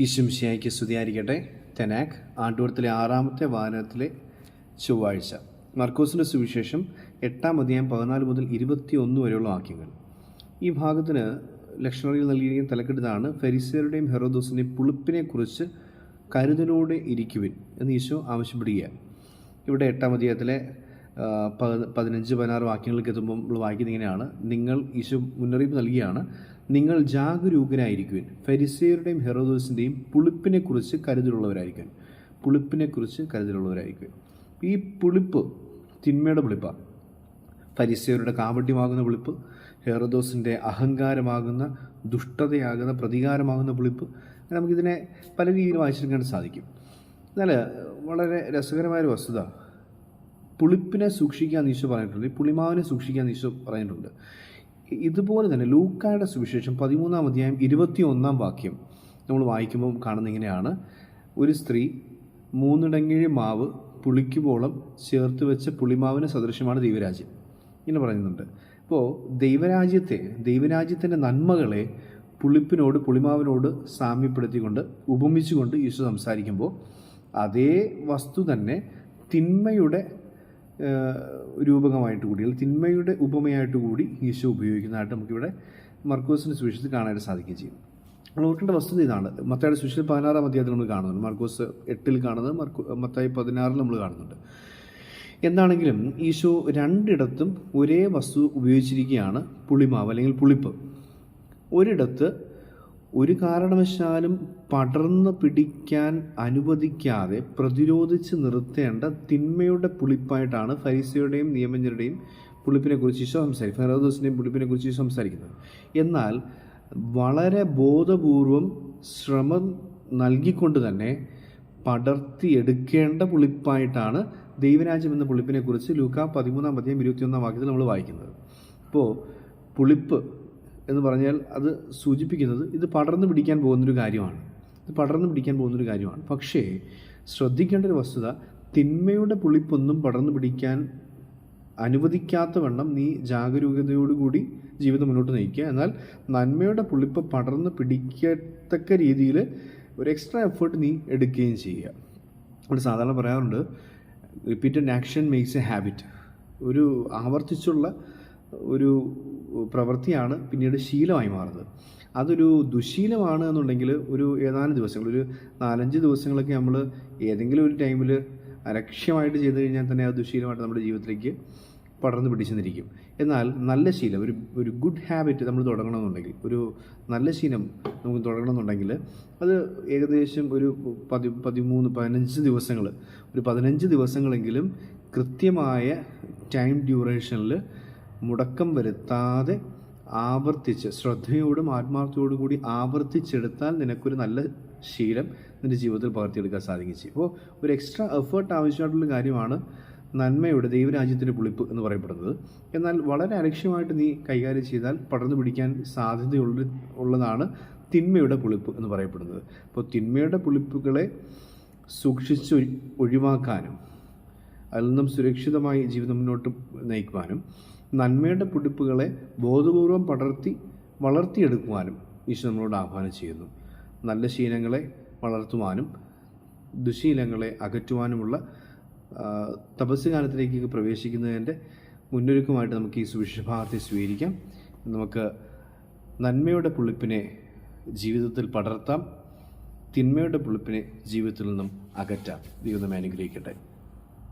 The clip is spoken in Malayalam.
ഈശംശിയായിക്ക് സ്തുതിയായിരിക്കട്ടെ. തെനാക് ആണ്ടുവരത്തിലെ ആറാമത്തെ വാരത്തിലെ ചൊവ്വാഴ്ച. മർക്കോസിന്റെ സുവിശേഷം എട്ടാം അധ്യായം പതിനാല് മുതൽ ഇരുപത്തി ഒന്ന് വരെയുള്ള വാക്യങ്ങൾ. ഈ ഭാഗത്തിന് ലക്ഷണറിയിൽ നൽകിയിരിക്കുന്ന തലക്കെട്ടതാണ് ഫെരിസേരുടെയും ഹെറോദോസിന്റെയും പുളിപ്പിനെക്കുറിച്ച് കരുതലോടെ ഇരിക്കുവിൻ എന്ന് ഈശോ ആവശ്യപ്പെടുകയാണ്. ഇവിടെ എട്ടാം അധ്യായത്തിലെ പതിനഞ്ച് പതിനാറ് വാക്യങ്ങളിലേക്ക് എത്തുമ്പോൾ നമ്മൾ വായിക്കുന്നത് ഇങ്ങനെയാണ്. നിങ്ങൾ ഈശോ മുന്നറിയിപ്പ് നൽകിയാണ്. നിങ്ങൾ ജാഗരൂകനായിരിക്കുവിൻ ഫരിസേയരുടെയും ഹെറോദോസിന്റെയും പുളിപ്പിനെക്കുറിച്ച് കരുതലുള്ളവരായിരിക്കും പുളിപ്പിനെക്കുറിച്ച് കരുതലുള്ളവരായിരിക്കും ഈ പുളിപ്പ് തിന്മയുടെ പുളിപ്പാണ് ഫരിസേയരുടെ കാവട്യമാകുന്ന പുളിപ്പ് ഹെറോദോസിന്റെ അഹങ്കാരമാകുന്ന ദുഷ്ടതയാകുന്ന പ്രതികാരമാകുന്ന പുളിപ്പ് നമുക്കിതിനെ പല രീതിയിൽ വായിച്ചെടുക്കാൻ സാധിക്കും. എന്നാൽ വളരെ രസകരമായൊരു വസ്തുത. പുളിപ്പിനെ സൂക്ഷിക്കാൻ ഈശോ പറഞ്ഞിട്ടുണ്ട്. പുളിമാവിനെ സൂക്ഷിക്കാൻ ഈശോ പറഞ്ഞിട്ടുണ്ട്. ഇതുപോലെ തന്നെ ലൂക്കായുടെ സുവിശേഷം പതിമൂന്നാം അധ്യായം ഇരുപത്തി ഒന്നാം വാക്യം നമ്മൾ വായിക്കുമ്പോൾ കാണുന്ന ഇങ്ങനെയാണ്. ഒരു സ്ത്രീ മൂന്നിടങ്ങിഴി മാവ് പുളിക്കുവോളം ചേർത്ത് വെച്ച പുളിമാവിന് സദൃശ്യമാണ് ദൈവരാജ്യം. ഇങ്ങനെ പറയുന്നുണ്ട്. അപ്പോൾ ദൈവരാജ്യത്തെ ദൈവരാജ്യത്തിന്റെ നന്മകളെ പുളിപ്പിനോട് പുളിമാവിനോട് സാമ്യപ്പെടുത്തിക്കൊണ്ട് ഉപമിച്ചുകൊണ്ട് യേശു സംസാരിക്കുമ്പോൾ അതേ വസ്തു തന്നെ തിന്മയുടെ രൂപകമായിട്ട് കൂടി അല്ലെങ്കിൽ തിന്മയുടെ ഉപമയായിട്ട് കൂടി ഈശോ ഉപയോഗിക്കുന്നതായിട്ട് നമുക്കിവിടെ മർക്കോസിന്റെ സുവിശേഷത്തിൽ കാണാനായിട്ട് സാധിക്കുകയും ചെയ്യും. നമ്മൾ ഓർക്കേണ്ട വസ്തുത ഇതാണ്. മത്തായുടെ സുവിശേഷം പതിനാറാം അധ്യായത്തിൽ നമ്മൾ കാണുന്നുണ്ട്. മർക്കോസ് എട്ടിൽ കാണുന്നത് മർക്കോ മത്തായി പതിനാറിൽ നമ്മൾ കാണുന്നുണ്ട്. എന്താണെങ്കിലും ഈശോ രണ്ടിടത്തും ഒരേ വസ്തു ഉപയോഗിച്ചിരിക്കുകയാണ് പുളിമാവ് അല്ലെങ്കിൽ പുളിപ്പ്. ഒരിടത്ത് ഒരു കാരണവശാലും പടർന്നു പിടിക്കാൻ അനുവദിക്കാതെ പ്രതിരോധിച്ച് നിർത്തേണ്ട തിന്മയുടെ പുളിപ്പായിട്ടാണ് ഫരീസയുടെയും നിയമജ്ഞരുടെയും പുളിപ്പിനെക്കുറിച്ച് ഈശോ സംസാരിക്കും ഫെറോദോസിന്റെയും പുളിപ്പിനെക്കുറിച്ച് ഈശോ സംസാരിക്കുന്നത്. എന്നാൽ വളരെ ബോധപൂർവം ശ്രമം നൽകിക്കൊണ്ട് തന്നെ പടർത്തിയെടുക്കേണ്ട പുളിപ്പായിട്ടാണ് ദൈവരാജ്യം എന്ന പുളിപ്പിനെക്കുറിച്ച് ലൂക്ക പതിമൂന്നാം അധ്യായം ഇരുപത്തിയൊന്നാം വാക്യത്തിൽ നമ്മൾ വായിക്കുന്നത്. അപ്പോൾ പുളിപ്പ് എന്ന് പറഞ്ഞാൽ അത് സൂചിപ്പിക്കുന്നത് ഇത് പടർന്നു പിടിക്കാൻ പോകുന്നൊരു കാര്യമാണ്. ഇത് പടർന്നു പിടിക്കാൻ പോകുന്നൊരു കാര്യമാണ്. പക്ഷേ ശ്രദ്ധിക്കേണ്ട ഒരു വസ്തുത തിന്മയുടെ പുളിപ്പൊന്നും പടർന്നു പിടിക്കാൻ അനുവദിക്കാത്ത വണ്ണം നീ ജാഗരൂകതയോടുകൂടി ജീവിതം മുന്നോട്ട് നയിക്കുക. എന്നാൽ നന്മയുടെ പുളിപ്പ് പടർന്ന് പിടിക്കത്തക്ക രീതിയിൽ ഒരു എക്സ്ട്രാ എഫേർട്ട് നീ എടുക്കുകയും ചെയ്യുക. അവിടെ സാധാരണ പറയാറുണ്ട് repeated action makes a habit ഒരു ആവർത്തിച്ചുള്ള ഒരു പ്രവൃത്തിയാണ് പിന്നീട് ശീലമായി മാറുന്നത്. അതൊരു ദുശീലമാണ് എന്നുണ്ടെങ്കിൽ ഒരു ഏതാനും ദിവസങ്ങൾ ഒരു നാലഞ്ച് ദിവസങ്ങളൊക്കെ നമ്മൾ ഏതെങ്കിലും ഒരു ടൈമിൽ അലക്ഷ്യമായിട്ട് ചെയ്തു കഴിഞ്ഞാൽ തന്നെ അത് ദുശീലമായിട്ട് നമ്മുടെ ജീവിതത്തിലേക്ക് പടർന്നു പിടിച്ചെന്നിരിക്കും. എന്നാൽ നല്ല ശീലം ഒരു ഒരു ഗുഡ് ഹാബിറ്റ് നമ്മൾ തുടങ്ങണമെന്നുണ്ടെങ്കിൽ ഒരു നല്ല ശീലം നമുക്ക് തുടങ്ങണമെന്നുണ്ടെങ്കിൽ അത് ഏകദേശം ഒരു പതി പതിമൂന്ന് പതിനഞ്ച് ദിവസങ്ങൾ ഒരു പതിനഞ്ച് ദിവസങ്ങളെങ്കിലും കൃത്യമായ ടൈം ഡ്യൂറേഷനിൽ മുടക്കം വരുത്താതെ ആവർത്തിച്ച് ശ്രദ്ധയോടും ആത്മാർത്ഥയോടും കൂടി ആവർത്തിച്ചെടുത്താൽ നിനക്കൊരു നല്ല ശീലം നിന്റെ ജീവിതത്തിൽ പകർത്തിയെടുക്കാൻ സാധിക്കും ചെയ്യും. അപ്പോൾ ഒരു എക്സ്ട്രാ എഫേർട്ട് ആവശ്യമായിട്ടുള്ള കാര്യമാണ് നന്മയുടെ ദൈവരാജ്യത്തിന്റെ പുളിപ്പ് എന്ന് പറയപ്പെടുന്നത്. എന്നാൽ വളരെ അലക്ഷ്യമായിട്ട് നീ കൈകാര്യം ചെയ്താൽ പടർന്നു പിടിക്കാൻ സാധ്യതയുള്ള ഉള്ളതാണ് തിന്മയുടെ പുളിപ്പ് എന്ന് പറയപ്പെടുന്നത്. അപ്പോൾ തിന്മയുടെ പുളിപ്പുകളെ സൂക്ഷിച്ച് ഒഴി- ഒഴിവാക്കാനും അതിൽ നിന്നും സുരക്ഷിതമായി ജീവിതം മുന്നോട്ട് നയിക്കുവാനും നന്മയുടെ പുടിപ്പുകളെ ബോധപൂർവം പടർത്തി വളർത്തിയെടുക്കുവാനും ഈശോ നമ്മളോട് ആഹ്വാനം ചെയ്യുന്നു. നല്ല ശീലങ്ങളെ വളർത്തുവാനും ദുശീലങ്ങളെ അകറ്റുവാനുമുള്ള തപസ്സുകാലത്തിലേക്ക് തപസ് കാലത്തിലേക്ക് പ്രവേശിക്കുന്നതിന്റെ മുന്നൊരുക്കമായിട്ട് നമുക്ക് ഈ സുവിശഭാഗത്തെ സ്വീകരിക്കാം. നമുക്ക് നന്മയുടെ പുളിപ്പിനെ ജീവിതത്തിൽ പടർത്താം തിന്മയുടെ പുളിപ്പിനെ ജീവിതത്തിൽ നിന്നും അകറ്റാം. ദൈവം അനുഗ്രഹിക്കട്ടെ.